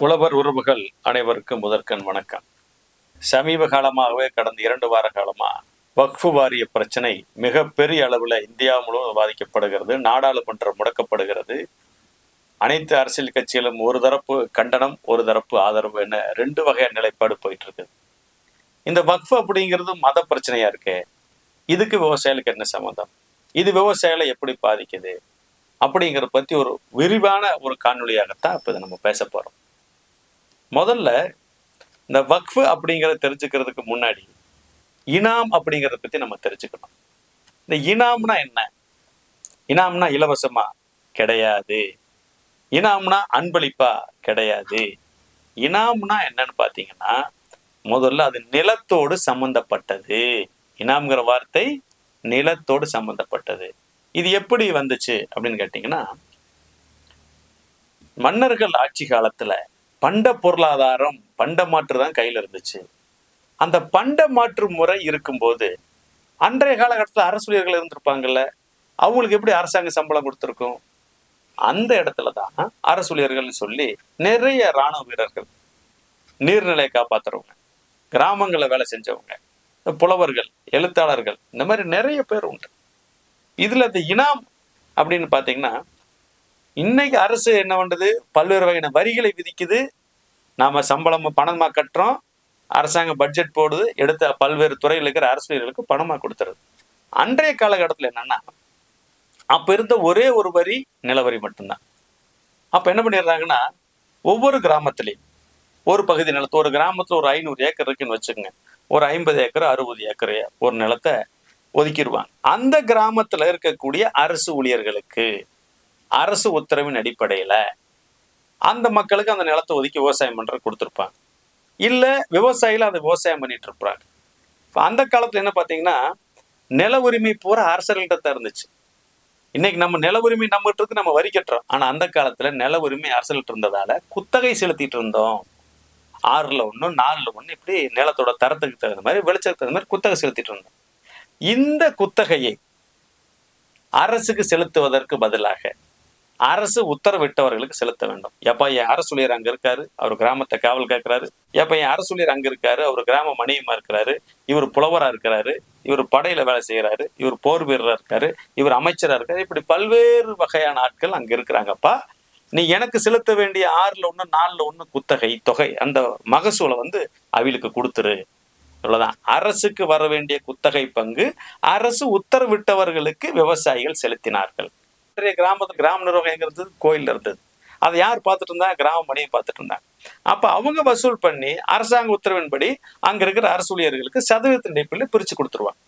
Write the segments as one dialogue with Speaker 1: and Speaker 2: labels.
Speaker 1: புலவர் உறவுகள் அனைவருக்கும் முதற்கண் வணக்கம். சமீப காலமாகவே கடந்த இரண்டு வார காலமாக வக்ஃபு வாரிய பிரச்சனை மிகப்பெரிய அளவில் இந்தியா முழுவதும் பாதிக்கப்படுகிறது நாடாளுமன்றம் முடக்கப்படுகிறது. அனைத்து அரசியல் கட்சிகளும் ஒரு தரப்பு கண்டனம் ஒரு தரப்பு ஆதரவு என ரெண்டு வகையான நிலைப்பாடு போயிட்டு இருக்குது இந்த வக்ஃபு அப்படிங்கிறது மத பிரச்சனையா இருக்கு? இதுக்கு விவசாயிகளுக்கு என்ன சம்மந்தம் இது விவசாயிகளை எப்படி பாதிக்குது? அப்படிங்கிறத பற்றி ஒரு விரிவான ஒரு காணொலியாகத்தான் இப்போ நம்ம பேச போகிறோம் முதல்ல இந்த வக்ஃபு அப்படிங்கிறத தெரிஞ்சுக்கிறதுக்கு முன்னாடி இனாம் அப்படிங்கிறத பத்தி நம்ம தெரிஞ்சுக்கணும். இந்த இனாம்னா என்ன? இனாம்னா இலவசமா கிடையாது. இனாம்னா அன்பளிப்பா கிடையாது. இனாம்னா என்னன்னு பார்த்தீங்கன்னா முதல்ல அது நிலத்தோடு சம்பந்தப்பட்டது. இனாம்ங்கிற வார்த்தை நிலத்தோடு சம்பந்தப்பட்டது. இது எப்படி வந்துச்சு அப்படின்னு கேட்டிங்கன்னா மன்னர்கள் ஆட்சி காலத்துல பண்ட பொருளாதாரம் பண்ட மாற்று தான் கையில் இருந்துச்சு. அந்த பண்ட மாற்று முறை இருக்கும்போது அன்றைய காலகட்டத்தில் அரசுரியர்கள் இருந்திருப்பாங்கல்ல அவங்களுக்கு எப்படி அரசாங்க சம்பளம் கொடுத்துருக்கும்? அந்த இடத்துல தான் அரசுரியர்கள்னு சொல்லி நிறைய இராணுவ வீரர்கள் நீர்நிலையை காப்பாத்துறவங்க கிராமங்களில் வேலை செஞ்சவங்க புலவர்கள் எழுத்தாளர்கள் இந்த மாதிரி நிறைய பேர் உண்டு. இதில் இந்த இனாம் அப்படின்னு பார்த்தீங்கன்னா இன்னைக்கு அரசு என்ன பண்ணுறது பல்வேறு வகையான வரிகளை விதிக்குது. நாம சம்பளம் பணமா கட்டுறோம். அரசாங்கம் பட்ஜெட் போடுது. எடுத்த பல்வேறு துறையில் இருக்கிற அரசியல்களுக்கு பணமா கொடுத்துருது. அன்றைய காலகட்டத்தில் என்னன்னா அப்ப இருந்த ஒரே ஒரு வரி நிலவரி மட்டும்தான். அப்ப என்ன பண்ணிடுறாங்கன்னா ஒவ்வொரு கிராமத்திலையும் ஒரு பகுதி நிலத்து ஒரு கிராமத்துல ஒரு ஐநூறு ஏக்கர் இருக்குன்னு வச்சுக்கோங்க. ஒரு ஐம்பது ஏக்கர் அறுபது ஏக்கர் ஒரு நிலத்தை ஒதுக்கிடுவாங்க. அந்த கிராமத்துல இருக்கக்கூடிய அரசு ஊழியர்களுக்கு அரசு உத்தரவின் அடிப்படையில அந்த மக்களுக்கு அந்த நிலத்தை ஒதுக்கி விவசாயம் பண்ணுறது கொடுத்துருப்பாங்க. இல்லை விவசாயிகள் அதை விவசாயம் பண்ணிட்டு இருப்பாங்க. இப்போ அந்த காலத்துல என்ன பாத்தீங்கன்னா நில உரிமை பூரா அரசர்கள்ட்ட தான் இருந்துச்சு. இன்னைக்கு நம்ம நில உரிமை நம்மகிட்ட இருக்கு நம்ம வரி கட்டுறோம். ஆனால் அந்த காலத்துல நில உரிமை அரசர்கள்ட்ட இருந்ததால குத்தகை செலுத்திட்டு இருந்தோம். ஆறுல ஒண்ணு நாலுல ஒண்ணு இப்படி நிலத்தோட தரத்துக்கு தகுந்த மாதிரி வெளிச்சத்துக்கு தகுந்த மாதிரி குத்தகை செலுத்திட்டு இருந்தோம். இந்த குத்தகையை அரசுக்கு செலுத்துவதற்கு பதிலாக அரசு உத்தரவிட்டவர்களுக்கு செலுத்த வேண்டும். எப்ப என் அரசுலியர் அங்க இருக்காரு? அவர் கிராமத்தை காவல் கேட்கிறாரு. எப்போ என் அரசுலியர் அங்க இருக்காரு? அவர் கிராம மணியமா இருக்கிறாரு. இவர் புலவரா இருக்கிறாரு. இவர் படையில வேலை செய்யறாரு இவர் போர் வீரரா இருக்காரு. இவர் அமைச்சரா இருக்காரு. இப்படி பல்வேறு வகையான ஆட்கள் அங்க இருக்கிறாங்கப்பா. நீ எனக்கு செலுத்த வேண்டிய ஆறுல ஒண்ணு நாலில் ஒண்ணு குத்தகை தொகை அந்த மகசூலை வந்து அவளுக்கு கொடுத்துரு. இவ்வளவுதான் அரசுக்கு வர வேண்டிய குத்தகை பங்கு அரசு உத்தரவிட்டவர்களுக்கு விவசாயிகள் செலுத்தினார்கள். இன்றைய கிராமத்து கிராம நிர்வாகம் எங்க இருந்தது. கோயில் இருந்தது அதை யார் பார்த்துட்டு இருந்தா கிராம மணியை பார்த்துட்டு இருந்தாங்க. அப்ப அவங்க வசூல் பண்ணி அரசாங்க உத்தரவின்படி அங்க இருக்கிற அரசு ஊழியர்களுக்கு சதவீதத்தின் அடிப்படையில் பிரிச்சு கொடுத்துருவாங்க.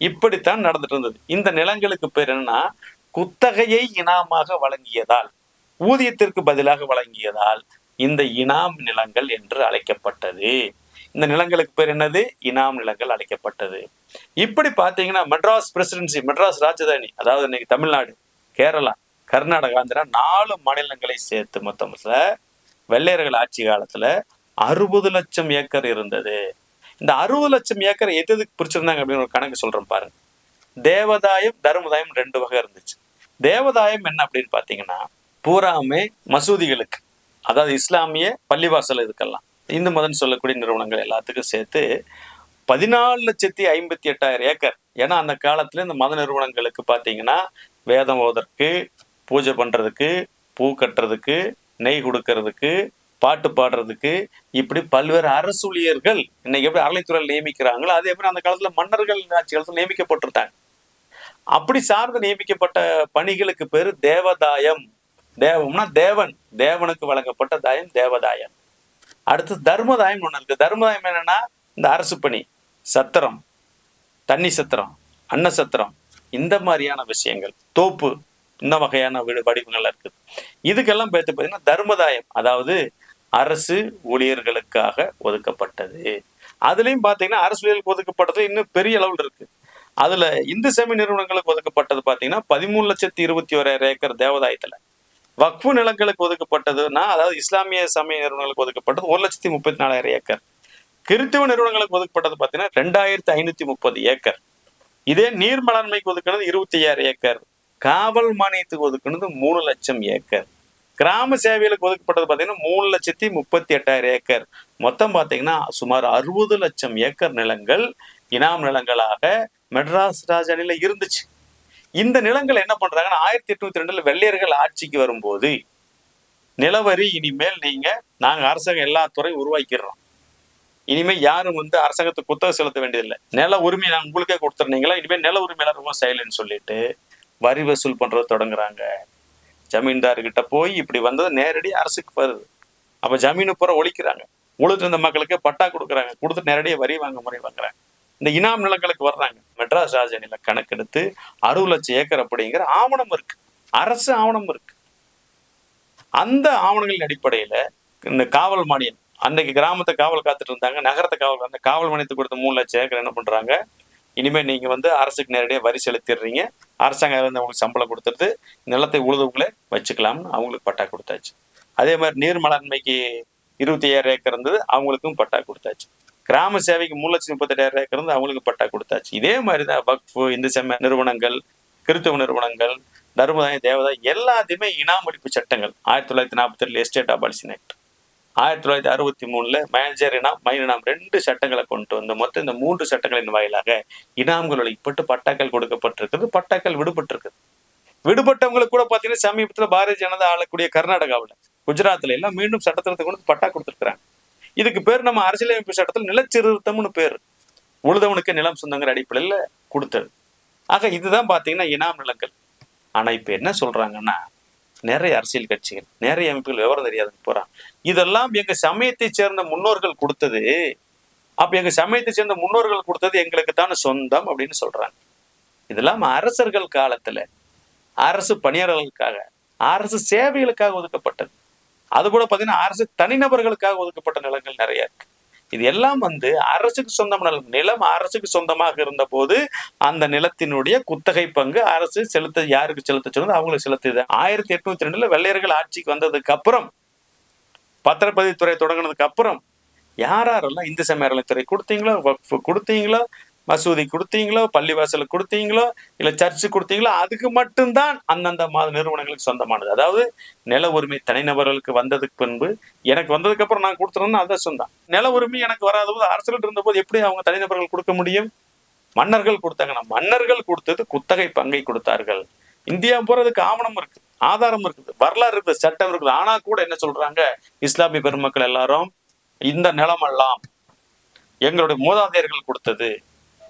Speaker 1: இப்படித்தான் நடந்துட்டு இருந்தது. இந்த நிலங்களுக்கு பேர் என்னன்னா குத்தகையை இனாமாக வழங்கியதால் ஊதியத்திற்கு பதிலாக வழங்கியதால் இந்த இனாம் நிலங்கள் என்று அழைக்கப்பட்டது. இந்த நிலங்களுக்கு பேர் என்னது? இனாம் நிலங்கள் அழைக்கப்பட்டது. இப்படி பாத்தீங்கன்னா மெட்ராஸ் பிரசிடென்சி மெட்ராஸ் ராஜதானி அதாவது இன்னைக்கு தமிழ்நாடு கேரளா கர்நாடகா ஆந்திரா நாலு மாநிலங்களை சேர்த்து மொத்தம் வெள்ளையர்கள் ஆட்சி காலத்துல அறுபது லட்சம் ஏக்கர் இருந்தது. இந்த அறுபது லட்சம் ஏக்கர் எது எதுக்கு பிரிச்சிருந்தாங்க அப்படின்னு ஒரு கணக்கு சொல்றேன் பாருங்க. தேவதாயம் தர்மதாயம் ரெண்டு வகை இருந்துச்சு. தேவதாயம் என்ன அப்படின்னு பாத்தீங்கன்னா பூராமே மசூதிகளுக்கு அதாவது இஸ்லாமிய பள்ளிவாசல் இதுக்கெல்லாம். இந்து மதம் சொல்லக்கூடிய நிறுவனங்கள் எல்லாத்துக்கும் சேர்த்து பதினாலு லட்சத்தி ஐம்பத்தி எட்டாயிரம் ஏக்கர். ஏன்னா அந்த காலத்துல இந்த மத நிறுவனங்களுக்கு பார்த்தீங்கன்னா வேதம் ஓதற்கு பூஜை பண்றதுக்கு பூ கட்டுறதுக்கு நெய் கொடுக்கறதுக்கு பாட்டு பாடுறதுக்கு இப்படி பல்வேறு அரசூழியர்கள் இன்னைக்கு எப்படி அறநிலைத்துறையில் நியமிக்கிறாங்களோ அதே மாதிரி அந்த காலத்துல மன்னர்கள் ஆட்சி காலத்தில் நியமிக்கப்பட்டிருந்தாங்க. அப்படி சார்ந்து நியமிக்கப்பட்ட பணிகளுக்கு பேர் தேவதாயம். தேவம்னா தேவன். தேவனுக்கு வழங்கப்பட்ட தாயம் தேவதாயம். அடுத்து தர்மதாயம் ஒன்று இருக்கு. தர்மதாயம் என்னன்னா இந்த அரசு பணி சத்திரம் தண்ணி சத்திரம் அன்ன சத்திரம் இந்த மாதிரியான விஷயங்கள் தோப்பு இந்த வகையான வீடு வடிவங்கள் இருக்குது இதுக்கெல்லாம் பேர்த்து பார்த்தீங்கன்னா தர்மதாயம் அதாவது அரசு ஊழியர்களுக்காக ஒதுக்கப்பட்டது. அதுலயும் பாத்தீங்கன்னா அரசு ஊழியர்களுக்கு ஒதுக்கப்பட்டது இன்னும் பெரிய அளவில் இருக்கு. அதுல இந்து சமய நிறுவனங்களுக்கு ஒதுக்கப்பட்டது பாத்தீங்கன்னா பதிமூணு லட்சத்தி இருபத்தி ஓராயிரம் ஏக்கர் தேவதாயத்துல. வக்ஃபு நிலங்களுக்கு ஒதுக்கப்பட்டதுன்னா அதாவது இஸ்லாமிய சமய நிறுவனங்களுக்கு ஒதுக்கப்பட்டது ஒரு லட்சத்தி முப்பத்தி நாலாயிரம் ஏக்கர். கிறித்துவ நிறுவனங்களுக்கு ஒதுக்கப்பட்டது பார்த்தீங்கன்னா ரெண்டாயிரத்தி ஐநூத்தி முப்பது ஏக்கர். இதே நீர் மேலாண்மைக்கு ஒதுக்கினது இருபத்தி ஐயாயிரம் ஏக்கர். காவல் மானியத்துக்கு ஒதுக்கினது மூணு லட்சம் ஏக்கர். கிராம சேவைகளுக்கு ஒதுக்கப்பட்டது பார்த்தீங்கன்னா மூணு லட்சத்தி முப்பத்தி எட்டாயிரம் ஏக்கர். மொத்தம் பார்த்தீங்கன்னா சுமார் அறுபது லட்சம் ஏக்கர் நிலங்கள் இனாம் நிலங்களாக மெட்ராஸ் ராஜானில இருந்துச்சு. இந்த நிலங்கள் என்ன பண்றாங்கன்னா ஆயிரத்தி எட்நூத்தி ரெண்டுல வெள்ளையர்கள் ஆட்சிக்கு வரும்போது நிலவரி இனிமேல் நீங்க நாங்க அரசாங்கம் எல்லா துறையும் உருவாக்கிடுறோம். இனிமே யாரும் வந்து அரசாங்கத்துக்கு குத்தகை செலுத்த வேண்டியதில்லை. நில உரிமை நான் உங்களுக்கே கொடுத்துருந்தீங்களா இனிமேல் நில உரிமையெல்லாம் ரொம்ப செயலுன்னு சொல்லிட்டு வரி வசூல் பண்ணுறது தொடங்குறாங்க. ஜமீன்தார்கிட்ட போய் இப்படி வந்தது நேரடி அரசுக்கு வருது. அப்ப ஜமீனு பூரா ஒழிக்கிறாங்க. உழுது இருந்த மக்களுக்கு பட்டா கொடுக்குறாங்க. கொடுத்து நேரடியாக வரி வாங்க முறை வாங்குறாங்க. இந்த இனாம் நிலங்களுக்கு வர்றாங்க. மெட்ராஸ் ராஜநில கணக்கெடுத்து அறுபது லட்சம் ஏக்கர் அப்படிங்கிற ஆவணம் இருக்கு. அரசு ஆவணம் இருக்கு. அந்த ஆவணங்களின் அடிப்படையில இந்த காவல் மானியம் அன்னைக்கு கிராமத்தை காவல் காத்துட்டு இருந்தாங்க நகரத்தை காவல் அந்த காவல் மானியத்துக்கு கொடுத்த மூணு லட்சம் ஏக்கர் என்ன பண்றாங்க? இனிமேல் நீங்க வந்து அரசுக்கு நேரடியாக வரி செலுத்திடுறீங்க. அரசாங்கம் வந்து அவங்களுக்கு சம்பளம் கொடுத்துட்டு நிலத்தை உழுதுவங்களே வச்சுக்கலாம்னு அவங்களுக்கு பட்டா கொடுத்தாச்சு. அதே மாதிரி நீர் மேலாண்மைக்கு இருபத்தி ஐயாயிரம் ஏக்கர் இருந்தது அவங்களுக்கும் பட்டா கொடுத்தாச்சு. கிராம சேவைக்கு மூணு லட்சத்தி முப்பத்தெட்டாயிரம் ஏக்கர் இருந்து அவங்களுக்கு பட்டா கொடுத்தாச்சு. இதே மாதிரி தான் வக்ஃபு இந்து சமய நிறுவனங்கள் கிறித்துவ நிறுவனங்கள் தர்மதாய தேவதாய் எல்லாத்தையுமே இனாமளிப்பு சட்டங்கள். ஆயிரத்தி தொள்ளாயிரத்தி நாற்பத்தி ரெண்டு எஸ்டேட் அபாலிஷன் ஆக்ட் ஆயிரத்தி தொள்ளாயிரத்தி அறுபத்தி மூணுல மேனேஜர் இனாம் மைன் இனாம் ரெண்டு சட்டங்களை கொண்டு வந்த மொத்தம் இந்த மூன்று சட்டங்களின் வாயிலாக இனாம்கள் இப்பட்டு பட்டாக்கள் கொடுக்கப்பட்டிருக்குது. பட்டாக்கள் விடுபட்டிருக்குது. விடுபட்டவங்களுக்கு கூட பார்த்தீங்கன்னா சமீபத்தில் பாரதிய ஜனதா ஆளக்கூடிய கர்நாடகாவில் குஜராத்தில் எல்லாம் மீண்டும் சட்டத்திற்கு கொண்டு பட்டா கொடுத்துருக்குறாங்க. இதுக்கு பேர் நம்ம அரசியலமைப்பு சட்டத்தில் நிலச்சீர்திருத்தம்னு பேர். உழுதவனுக்கு நிலம் சொந்தங்கிற அடிப்படையில் கொடுத்தது. ஆக இதுதான் பார்த்தீங்கன்னா இனாம் நிலங்கள். ஆனா இப்ப என்ன சொல்றாங்கன்னா நிறைய அரசியல் கட்சிகள் நிறைய அமைப்புகள் விவரம் தெரியாது போறான் இதெல்லாம் எங்க சமயத்தை சேர்ந்த முன்னோர்கள் கொடுத்தது. அப்ப எங்க சமயத்தை சேர்ந்த முன்னோர்கள் கொடுத்தது எங்களுக்கு தானே சொந்தம் அப்படின்னு சொல்றாங்க. இதெல்லாம் அரசர்கள் காலத்துல அரசு பணியாளர்களுக்காக அரசு சேவைகளுக்காக ஒதுக்கப்பட்டது. அது கூட பாத்தீங்கன்னா அரசு தனிநபர்களுக்காக ஒதுக்கப்பட்ட நிலங்கள் நிறைய இருக்கு. இது எல்லாம் வந்து அரசுக்கு சொந்தமான நிலம் அரசுக்கு சொந்தமாக இருந்த போது அந்த நிலத்தினுடைய குத்தகை பங்கு அரசு செலுத்த யாருக்கு செலுத்த சொன்னது அவங்களுக்கு செலுத்துது ஆயிரத்தி எட்நூத்தி ரெண்டுல வெள்ளையர்கள் ஆட்சிக்கு வந்ததுக்கு அப்புறம் பத்திரப்பதிவுத்துறை தொடங்கினதுக்கு அப்புறம் யாரெல்லாம் இந்து சமய அறநிலைத்துறை கொடுத்தீங்களோ கொடுத்தீங்களோ மசூதி கொடுத்தீங்களோ பள்ளிவாசலுக்கு கொடுத்தீங்களோ இல்ல சர்ச்சு கொடுத்தீங்களோ அதுக்கு மட்டும்தான் அந்தந்த மாத நிறுவனங்களுக்கு சொந்தமானது. அதாவது நில உரிமை தனிநபர்களுக்கு வந்ததுக்கு பின்பு எனக்கு வந்ததுக்கு அப்புறம் நான் கொடுத்துறேன்னா அதை சொந்தம். நில உரிமை எனக்கு வராத போது அரசியல் இருந்தபோது எப்படி அவங்க தனிநபர்கள் கொடுக்க முடியும்? மன்னர்கள் கொடுத்தாங்கன்னா மன்னர்கள் கொடுத்தது குத்தகை பங்கை கொடுத்தார்கள். இந்தியா போறதுக்கு ஆவணம் இருக்கு ஆதாரம் இருக்குது வரலாறு இருக்குது சட்டம் இருக்குது. ஆனா கூட என்ன சொல்றாங்க? இஸ்லாமிய பெருமக்கள் எல்லாரும் இந்த நிலமெல்லாம் எங்களுடைய மூதாதையர்கள் கொடுத்தது.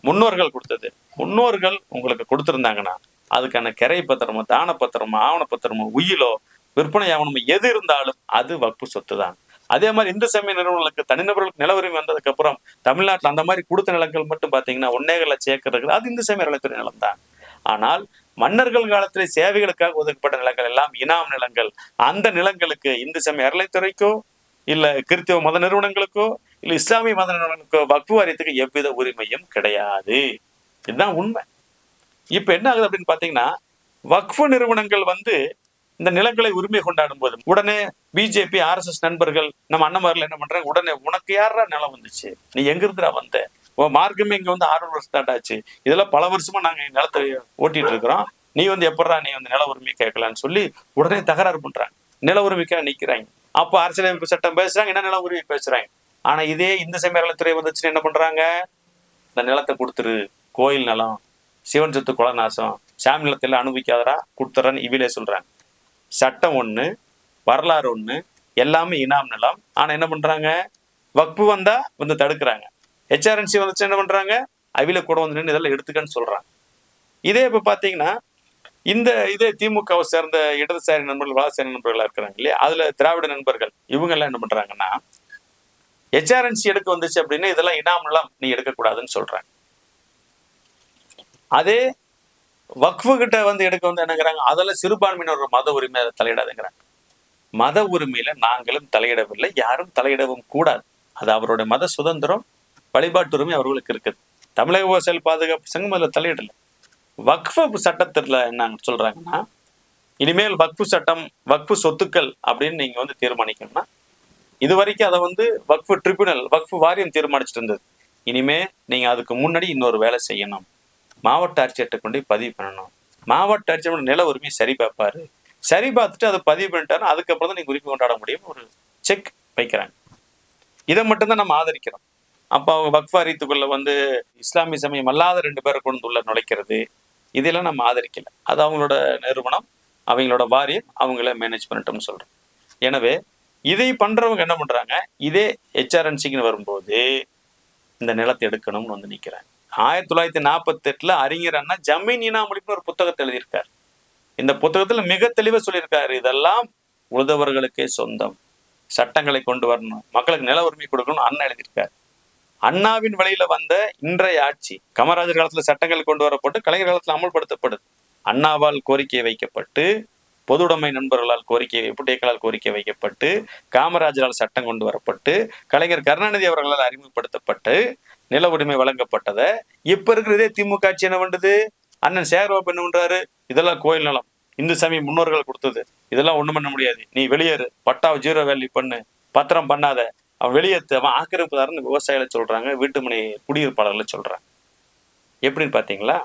Speaker 1: முன்னோர்கள் கொடுத்தது. முன்னோர்கள் உங்களுக்கு கொடுத்திருந்தாங்கன்னா அதுக்கான கரை பத்திரமோ தான பத்திரமோ ஆவண பத்திரமோ உயிலோ விற்பனை ஆவணமோ எது இருந்தாலும் அது வக்பு சொத்து தான் அதே மாதிரி இந்து சமய நிறுவனங்களுக்கு தனிநபர்களுக்கு நில உரிமை வந்ததுக்கு அப்புறம் தமிழ்நாட்டில் அந்த மாதிரி கொடுத்த நிலங்கள் மட்டும் பார்த்தீங்கன்னா ஒன்னேக லட்சம் ஏக்கர் இருக்குது அது இந்து சமய நிலத்துறை நிலம் தான் ஆனால் மன்னர்கள் காலத்திலே சேவைகளுக்காக ஒதுக்கப்பட்ட நிலங்கள் எல்லாம் இனாம் நிலங்கள். அந்த நிலங்களுக்கு இந்து சமய அறநிலைத்துறைக்கோ இல்ல கிறிஸ்தவ மத நிறுவனங்களுக்கோ இல்ல இஸ்லாமிய மத நிறுவனங்களுக்கோ வக்ஃபு வாரியத்துக்கு எவ்வித உரிமையும் கிடையாது. இதுதான் உண்மை. இப்ப என்ன ஆகுது அப்படின்னு பாத்தீங்கன்னா வக்ஃபு நிறுவனங்கள் வந்து இந்த நிலங்களை உரிமை கொண்டாடும் போது உடனே பிஜேபி ஆர்எஸ்எஸ் நண்பர்கள் நம்ம அண்ணமாரில் என்ன பண்றாங்க? உடனே உனக்கு யாரா நிலம் வந்துச்சு? நீ எங்க இருந்துடா வந்த? உன் மார்க்கமே இங்க வந்து ஆறு வருஷம் தாண்டாச்சு இதெல்லாம் பல வருஷமா நாங்க நிலத்தை ஓட்டிட்டு இருக்கிறோம். நீ வந்து எப்படா நீ வந்து நில உரிமை கேட்கலான்னு சொல்லி உடனே தகராறு பண்றாங்க. நில உரிமைக்காக நிக்கிறாங்க. அப்போ அரசியலமைப்பு சட்டம் பேசுறாங்க என்ன நில உரிமை பேசுறாங்க? ஆனா இதே இந்த சமயத்துறை வந்துச்சுன்னு என்ன பண்றாங்க? இந்த நிலத்தை கொடுத்துரு கோயில் நிலம் சிவன் சொத்து குலநாசம் சாமி நிலத்தில் அனுபவிக்காதரா கொடுத்துறன்னு இவிலே சொல்றாங்க. சட்டம் ஒண்ணு வரலாறு ஒண்ணு எல்லாமே இனாம் நிலம். ஆனா என்ன பண்றாங்க? வக்பு வந்தா வந்து தடுக்கிறாங்க. ஹெச்ஆர்என்சி வந்துச்சு என்ன பண்றாங்க? அவில கூட வந்து நின்று இதெல்லாம் எடுத்துக்கன்னு சொல்றாங்க. இதே இப்போ பாத்தீங்கன்னா இந்த இதே திமுகவை சேர்ந்த இடதுசாரி நண்பர்கள் வலதுசாரி நண்பர்களா இருக்கிறாங்க இல்லையா? அதுல திராவிட நண்பர்கள் இவங்க எல்லாம் என்ன பண்றாங்கன்னா ஹெச்ஆர்என்சி எடுக்க வந்துச்சு அப்படின்னா இதெல்லாம் இனாமெல்லாம் நீ எடுக்கக்கூடாதுன்னு சொல்கிறாங்க அதே வக்ஃபு கிட்ட வந்து எடுக்க வந்து என்னங்கிறாங்க? அதில் சிறுபான்மையினர் மத உரிமையில தலையிடாதுங்கிறாங்க. மத உரிமையில நாங்களும் தலையிடவில்லை யாரும் தலையிடவும் கூடாது. அது அவருடைய மத சுதந்திரம் வழிபாட்டு உரிமை அவர்களுக்கு இருக்குது. தமிழக விவசாயிகள் பாதுகாப்பு சங்கம் அதில் தலையிடல. வக்ஃபு சட்டத்துல என்ன சொல்றாங்கன்னா இனிமேல் வக்ஃபு சட்டம் வக்ஃபு சொத்துக்கள் அப்படின்னு நீங்க வந்து தீர்மானிக்கணும்னா இது வரைக்கும் அதை வந்து வக்ஃபு ட்ரிபியூனல் வக்ஃபு வாரியம் தீர்மானிச்சிட்டு இருந்தது இனிமே நீங்க அதுக்கு முன்னாடி இன்னொரு வேலை செய்யணும். மாவட்ட ஆட்சியர்கிட்ட கொண்டு பதிவு பண்ணணும். மாவட்ட ஆட்சியர் நில உரிமையை சரி பார்ப்பாரு. சரி பார்த்துட்டு அதை பதிவு பண்ணிட்டாரு அதுக்கப்புறம் தான் நீங்க உரிமை கொண்டாட முடியும் ஒரு செக் வைக்கிறாங்க. இதை மட்டும்தான் நம்ம ஆதரிக்கிறோம். அப்போ அவங்க வக்ஃப் வாரியத்துக்குள்ள வந்து இஸ்லாமிய சமயம் அல்லாத ரெண்டு பேரை கொண்டு உள்ள நுழைக்கிறது இதெல்லாம் நம்ம ஆதரிக்கல. அது அவங்களோட நிறுவனம் அவங்களோட வாரியம் அவங்கள மேனேஜ் பண்ணட்டும்னு சொல்றோம். எனவே இதை பண்றவங்க என்ன பண்றாங்க? இதே ஹெச்ஆர்என்சிக்குன்னு வரும்போது இந்த நிலத்தை எடுக்கணும்னு வந்து நிக்கிறாங்க. ஆயிரத்தி தொள்ளாயிரத்தி நாற்பத்தி எட்டுல அறிஞர் அண்ணா ஜமீன் இனாமொழிப்புன்னு ஒரு புத்தகத்தை எழுதியிருக்காரு. இந்த புத்தகத்துல மிக தெளிவா சொல்லியிருக்காரு இதெல்லாம் உழுதவர்களுக்கே சொந்தம். சட்டங்களை கொண்டு வரணும். மக்களுக்கு நில உரிமை கொடுக்கணும் அண்ணா எழுதியிருக்காரு. அண்ணாவின் வழியில வந்த இன்றைய ஆட்சி கமராஜர் காலத்துல சட்டங்கள் கொண்டு வரப்பட்டு கலைஞர் காலத்துல அமல்படுத்தப்படுது அண்ணாவால் கோரிக்கை வைக்கப்பட்டு பொதுவுடைமை நண்பர்களால் கோரிக்கை புட்டியக்களால் கோரிக்கை வைக்கப்பட்டு காமராஜரால் சட்டம் கொண்டு வரப்பட்டு கலைஞர் கருணாநிதி அவர்களால் அறிமுகப்படுத்தப்பட்டு நில உரிமை வழங்கப்பட்டதை இப்ப இருக்கிறதே திமுக ஆட்சி என்ன பண்ணுது அண்ணன் சேகர்பாபு என்ன பண்றாரு? இதெல்லாம் கோயில் நலம். இந்து சமய முன்னோர்கள் கொடுத்தது. இதெல்லாம் ஒண்ணும் பண்ண முடியாது. நீ வெளியேறு. பட்டாவை ஜீரோ வேல்யூ பண்ணு. பத்திரம் பண்ணாத. அவன் வெளியேற்று அவன் ஆக்கிரமிப்புதாரன்னு விவசாயிகளை சொல்றாங்க. வீட்டுமனை குடியிருப்பாளர்களை சொல்றாங்க. எப்படின்னு பாத்தீங்களா?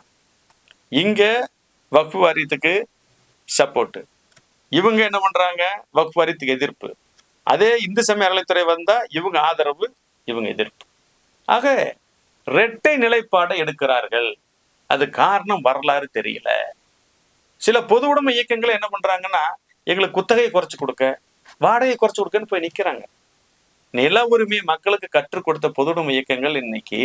Speaker 1: இங்க வக்ஃபு வாரியத்துக்கு சப்போர்ட்டு இவங்க என்ன பண்றாங்க? வக்ஃபு வாரியத்துக்கு எதிர்ப்பு. அதே இந்து சமய அறநிலைத்துறை வந்தா இவங்க ஆதரவு இவங்க எதிர்ப்பு. ஆக ரெட்டை நிலைப்பாடை எடுக்கிறார்கள். அது காரணம் வரலாறு தெரியல. சில பொது உடைமை இயக்கங்களை என்ன பண்றாங்கன்னா எங்களுக்கு குத்தகையை குறைச்சு கொடுக்க வாடகையை குறைச்சு கொடுக்கன்னு போய் நிக்கிறாங்க. நில உரிமையை மக்களுக்கு கற்றுக் கொடுத்த பொது உடைமை இயக்கங்கள் இன்னைக்கு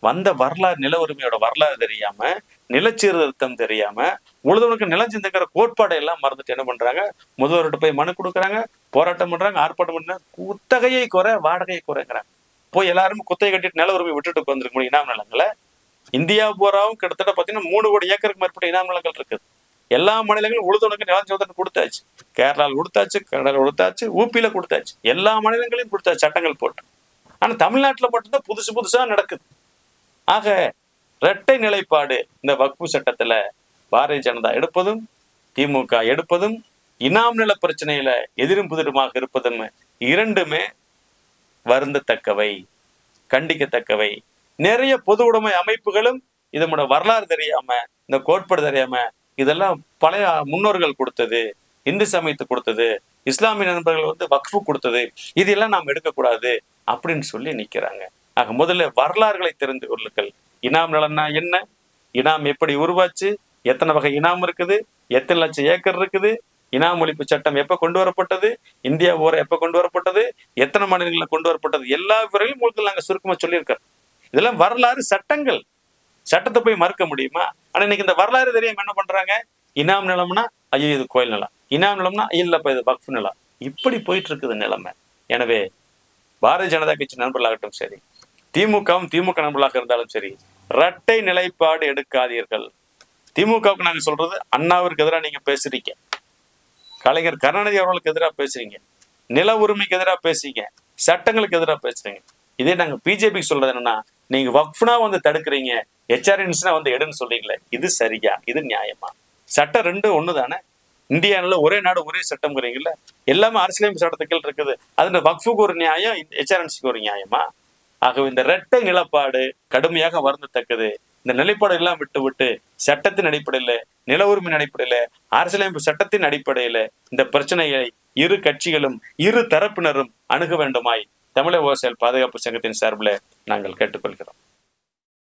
Speaker 1: வந்த வரலாறு நில உரிமையோட வரலாறு தெரியாம நிலச்சீர்திருத்தம் தெரியாம உழுதவனுக்கு நிலம் சிந்துக்கிற கோட்பாடை எல்லாம் மறந்துட்டு என்ன பண்றாங்க? முதல்வர்கிட்ட போய் மனு கொடுக்குறாங்க போராட்டம் பண்றாங்க ஆர்ப்பாட்டம் பண்றாங்க குத்தகையை குறை வாடகையை குறைங்கிறாங்க. போய் எல்லாருமே குத்தகை கட்டிட்டு நில உரிமை விட்டுட்டு உட்காந்துருக்க முடியும். இனாம் நிலங்களை இந்தியா பூராவும் கிட்டத்தட்ட பாத்தீங்கன்னா மூணு கோடி ஏக்கருக்கு மேற்பட்ட இனாம் நிலங்கள் இருக்குது எல்லா மாநிலங்களும் உழுதுனுக்கு நிலம் சோதனை கொடுத்தாச்சு. கேரளாவில் கொடுத்தாச்சு கனடா கொடுத்தாச்சு ஊபியில கொடுத்தாச்சு. எல்லா மாநிலங்களையும் கொடுத்தாச்சு சட்டங்கள் போட்டு. ஆனா தமிழ்நாட்டுல மட்டும்தான் புதுசு புதுசா நடக்குது. ஆக இரட்டை நிலைப்பாடு இந்த வக்பு சட்டத்துல பாரதிய ஜனதா எடுப்பதும் திமுக எடுப்பதும் இனாம் நில பிரச்சனையில எதிரும் புதிருமாக இருப்பதும் இரண்டுமே வருந்தத்தக்கவை கண்டிக்கத்தக்கவை. நிறைய பொது உடைமை அமைப்புகளும் இதனோட வரலாறு தெரியாம இந்த கோட்பாடு தெரியாம இதெல்லாம் பழைய முன்னோர்கள் கொடுத்தது இந்து சமயத்து கொடுத்தது இஸ்லாமிய நண்பர்கள் வந்து வக்ஃபு கொடுத்தது இதெல்லாம் நாம் எடுக்கக்கூடாது அப்படின்னு சொல்லி நிக்கிறாங்க. ஆக முதல்ல வரலாறுகளை தெரிந்து கொள்ளுங்கள். இனாம் நலன்னா என்ன? இனாம் எப்படி உருவாச்சு? எத்தனை வகை இனாம் இருக்குது? எத்தனை லட்சம் ஏக்கர் இருக்குது? இனாம் ஒழிப்பு சட்டம் எப்ப கொண்டு வரப்பட்டது? இந்தியா ஊரை எப்ப கொண்டு வரப்பட்டது? எத்தனை மாநிலங்களில் கொண்டு வரப்பட்டது? எல்லா விவரங்களும் உங்களுக்கு நாங்க சுருக்கமா சொல்லியிருக்கோம். இதெல்லாம் வரலாறு சட்டங்கள். சட்டத்தை போய் மறுக்க முடியுமா? ஆனா இன்னைக்கு இந்த வரலாறு தெரியாம என்ன பண்றாங்க? இனாம் நிலம்னா ஐயோ இது கோயில் நிலம். இனாம் நிலம்னா இல்லப்பா இது வக்ஃப் நிலம். இப்படி போயிட்டு இருக்குது நிலைமை. எனவே பாரதிய ஜனதா கட்சி நண்பர்களாகட்டும் சரி திமுகவும் திமுக நண்பர்களாக இருந்தாலும் சரி இரட்டை நிலைப்பாடு எடுக்காதீர்கள். திமுகவுக்கு நாங்க சொல்றது அண்ணாவிற்கு எதிராக நீங்க பேசுறீங்க. கலைஞர் கருணாநிதி அவர்களுக்கு எதிராக பேசுறீங்க. நில உரிமைக்கு எதிராக பேசுறீங்க. சட்டங்களுக்கு எதிராக பேசுறீங்க. இதே நாங்க பிஜேபிக்கு சொல்றது என்னன்னா நீங்க வக்ஃப்னா வந்து தடுக்கிறீங்க ஹெச்ஆர்என்ஸ்னா வந்து எடுன்னு சொல்றீங்களே இது சரியா இது நியாயமா? சட்டம் ரெண்டு ஒண்ணு தானே? இந்தியாவில் ஒரே நாடு ஒரே சட்டம்ங்கிறீங்கல்ல எல்லாமே அரசியலமைப்பு சட்டத்துக்கள் இருக்குது. அதில் வக்ஃபுக்கு ஒரு நியாயம் ஹெச்ஆர்என்சிக்கு ஒரு நியாயமா? ஆகவே இந்த இரட்டை நிலப்பாடு கடுமையாக வருந்தத்தக்கது. இந்த நிலைப்பாடு எல்லாம் விட்டு விட்டு சட்டத்தின் அடிப்படையில நில உரிமையின் அடிப்படையில அரசியலமைப்பு சட்டத்தின் அடிப்படையில இந்த பிரச்சனையை இரு கட்சிகளும் இரு தரப்பினரும் அணுக வேண்டுமாய் தமிழக விவசாயிகள் பாதுகாப்பு சங்கத்தின் சார்பில் நாங்கள் கேட்டுக்கொள்கிறோம்.